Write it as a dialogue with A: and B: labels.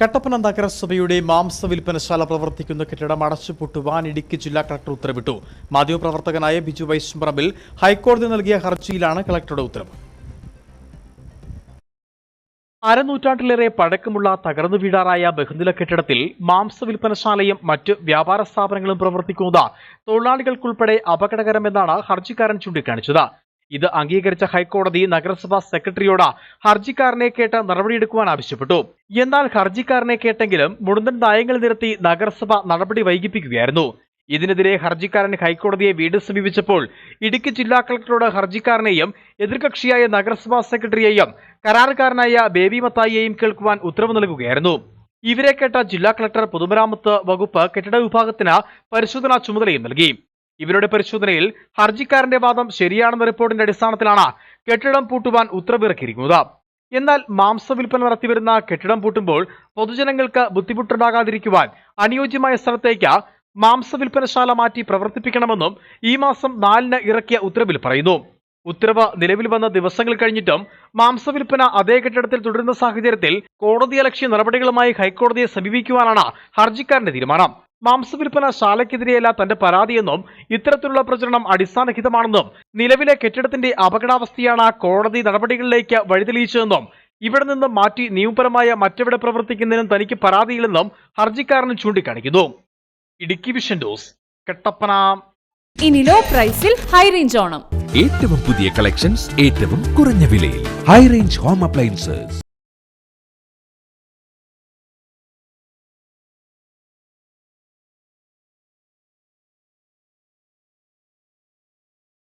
A: കട്ടപ്പന നഗരസഭയുടെ മാംസ വിൽപ്പനശാല പ്രവർത്തിക്കുന്ന കെട്ടിടം അടച്ചുപൂട്ടുവാൻ ഇടുക്കി ജില്ലാ കളക്ടർ ഉത്തരവിട്ടു. മാധ്യമപ്രവർത്തകനായ ബിജു വൈശ്വറമ്പിൽ ഹൈക്കോടതി നൽകിയ ഹർജിയിലാണ് കളക്ടറുടെ ഉത്തരവ്. അരനൂറ്റാണ്ടിലേറെ പഴക്കമുള്ള തകർന്നു വീടാറായ ബഹുനില കെട്ടിടത്തിൽ മാംസ വിൽപ്പനശാലയും മറ്റ് വ്യാപാര സ്ഥാപനങ്ങളും പ്രവർത്തിക്കുന്നത് തൊഴിലാളികൾക്കുൾപ്പെടെ അപകടകരമെന്നാണ് ഹർജിക്കാരൻ ചൂണ്ടിക്കാണിച്ചത്. ഇത് അംഗീകരിച്ച ഹൈക്കോടതി നഗരസഭാ സെക്രട്ടറിയോട് ഹർജിക്കാരനെ കേട്ട് നടപടിയെടുക്കുവാൻ ആവശ്യപ്പെട്ടു. എന്നാൽ ഹർജിക്കാരനെ കേട്ടെങ്കിലും മുഴുവൻ നയങ്ങൾ നിരത്തി നഗരസഭ നടപടി വൈകിപ്പിക്കുകയായിരുന്നു. ഇതിനെതിരെ ഹർജിക്കാരൻ ഹൈക്കോടതിയെ വീണ്ടും സമീപിച്ചപ്പോൾ ഇടുക്കി ജില്ലാ കളക്ടറോട് ഹർജിക്കാരനെയും എതിർകക്ഷിയായ നഗരസഭാ സെക്രട്ടറിയെയും കരാറുകാരനായ ബേബി മത്തായിയെയും കേൾക്കുവാൻ ഉത്തരവ് നൽകുകയായിരുന്നു. ഇവരെ കേട്ട ജില്ലാ കളക്ടർ പൊതുമരാമത്ത് വകുപ്പ് കെട്ടിട വിഭാഗത്തിന് പരിശോധനാ ചുമതലയും നൽകി. ഇവരുടെ പരിശോധനയിൽ ഹർജിക്കാരന്റെ വാദം ശരിയാണെന്ന റിപ്പോർട്ടിന്റെ അടിസ്ഥാനത്തിലാണ് കെട്ടിടം പൂട്ടുവാൻ ഉത്തരവിറക്കിയിരിക്കുന്നത്. എന്നാൽ മാംസ വിൽപ്പന നടത്തിവരുന്ന കെട്ടിടം പൂട്ടുമ്പോൾ പൊതുജനങ്ങൾക്ക് ബുദ്ധിമുട്ടുണ്ടാകാതിരിക്കുവാൻ അനുയോജ്യമായ സ്ഥലത്തേക്ക് മാംസ വിൽപ്പനശാല മാറ്റി പ്രവർത്തിപ്പിക്കണമെന്നും ഈ മാസം നാലിന് ഇറക്കിയ ഉത്തരവിൽ പറയുന്നു. ഉത്തരവ് നിലവിൽ വന്ന ദിവസങ്ങൾ കഴിഞ്ഞിട്ടും മാംസ വിൽപ്പന അതേ കെട്ടിടത്തിൽ തുടരുന്ന സാഹചര്യത്തിൽ കോടതിയലക്ഷ്യ നടപടികളുമായി ഹൈക്കോടതിയെ സമീപിക്കുവാനാണ് ഹർജിക്കാരന്റെ തീരുമാനം. മാംസ വിൽപ്പന ശാലയ്ക്കെതിരെയല്ല തന്റെ പരാതിയെന്നും ഇത്തരത്തിലുള്ള പ്രചരണം അടിസ്ഥാനഹിതമാണെന്നും നിലവിലെ കെട്ടിടത്തിന്റെ അപകടാവസ്ഥയാണ് കോടതി നടപടികളിലേക്ക് വഴിതെളിയിച്ചതെന്നും ഇവിടെ നിന്ന് മാറ്റി നിയമപരമായ മറ്റെവിടെ പ്രവർത്തിക്കുന്നതിനും തനിക്ക് പരാതിയില്ലെന്നും ഹർജിക്കാരന് ചൂണ്ടിക്കാണിക്കുന്നു. ഇടുക്കി വിഷൻ ഡോസ് കെട്ടപ്പന.
B: ഇനി ലോ പ്രൈസിൽ ഹൈ റേഞ്ച് ഓണം.
C: ഏറ്റവും പുതിയ കളക്ഷൻസ് ഏറ്റവും കുറഞ്ഞ വിലയിൽ. High range home appliances